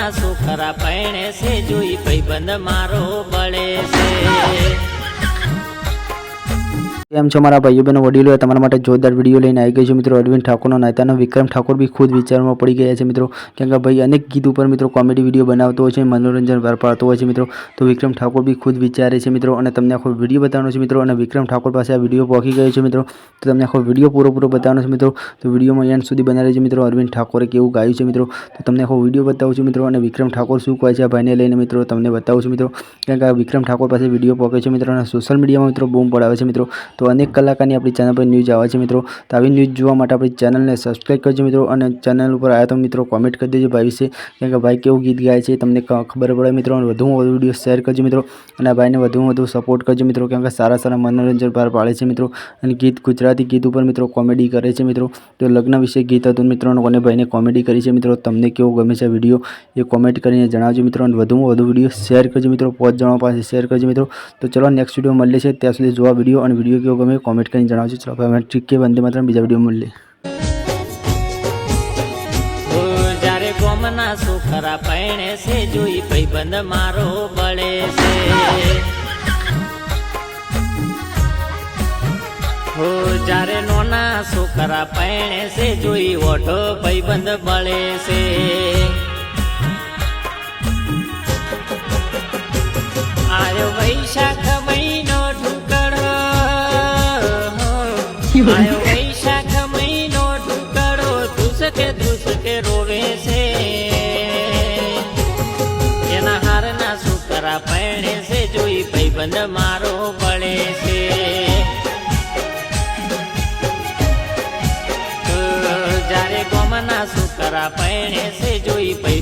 ગોમના સુખરા પૈણે છે જોઈ ભાઈબંધ મારો બળે છે. કેમ છો મારા ભાઈઓ બહેનો વડીલો તમારા માટે જોરદાર વીડિયો લઈને આવી ગયો છે મિત્રો. અરવિંદ ઠાકોરનો નાતાનો વિક્રમ ઠાકોર બી ખુદ વિચારમાં પડી ગયા છે મિત્રો. કેમ કે ભાઈ અનેક ગીત ઉપર મિત્રો કોમેડી વીડિયો બનાવતો હોય છે, મનોરંજન બહાર પાડતો હોય છે મિત્રો. તો વિક્રમ ઠાકોર બી ખુદ વિચારે છે મિત્રો અને તમને આખો વીડિયો બતાવવાનો છે મિત્રો અને વિક્રમ ઠાકોર પાસે આ વીડિયો પહોંચી ગયો છે મિત્રો. તો તમને આખો વીડિયો પૂરો પૂરો બતાવવાનો છે મિત્રો. તો વિડીયોમાં એન્ડ સુધી બનાવી છે મિત્રો. અરવિંદ ઠાકોરે કેવું ગાયું છે મિત્રો. તો તમને આખો વીડિયો બતાવું છું મિત્રો અને વિક્રમ ઠાકોર શું કહે છે આ ભાઈને લઈને મિત્રો તમને બતાવું છું મિત્રો. કેમ કે વિક્રમ ઠાકોર પાસે વીડિયો પહોંચે છે મિત્રો અને સોશિયલ મીડિયામાં મિત્રો બૂમ પડાવે છે મિત્રો. તો અનેક કલાકારની આપણી ચેનલ પર ન્યૂઝ આવે છે મિત્રો. તો આવી ન્યૂઝ જોવા માટે આપણી ચેનલને સબસ્ક્રાઈબ કરજો મિત્રો અને ચેનલ ઉપર આવ્યા તો મિત્રો કોમેન્ટ કરી દેજો ભાઈ વિશે. કેમ કે ભાઈ કેવું ગીત ગાય છે તમને ખબર પડે મિત્રો અને વધુમાં વધુ વીડિયો શેર કરજો મિત્રો અને ભાઈને વધુમાં વધુ સપોર્ટ કરજો મિત્રો કેમ કે સારા સારા મનોરંજન બહાર પાડે છે મિત્રો અને ગીત ગુજરાતી ગીત ઉપર મિત્રો કોમેડી કરે છે મિત્રો. તો લગ્ન વિશે ગીત હતું મિત્રો અને ભાઈને કોમેડી કરી છે મિત્રો તમને કેવું ગમે છે વીડિયો એ કોમેન્ટ કરીને જણાવજો મિત્રો અને વધુમાં વધુ વીડિયો શેર કરજો મિત્રો. પાંચ જણા પાસે શેર કરજો મિત્રો. તો ચલો નેક્સ્ટ વીડિયો મળીએ છે ત્યાં સુધી જોવા વીડિયો અને વીડિયો કેવો ગમે કોમેન્ટ કરીને જણાવજો ચલો હવે ઠીક કે વંદે માત્ર બીજા વીડિયો મળીએ ગોમના સુખરા પૈણે છે જોઈ ભાઈબંધ મારો બળે છે હો જ્યારે નોના સુખરા પૈણે છે જોઈ ઓઢો ભાઈબંધ બળે છે આયો વૈશાખ વૈશાખ મહિનો ઢુકડો હારના સુકરા પૈણે છે, જોઈ ભાઈબંધ મારો પડે છે. જ્યારે ગોમના સુકરા છે, જોઈ ભાઈ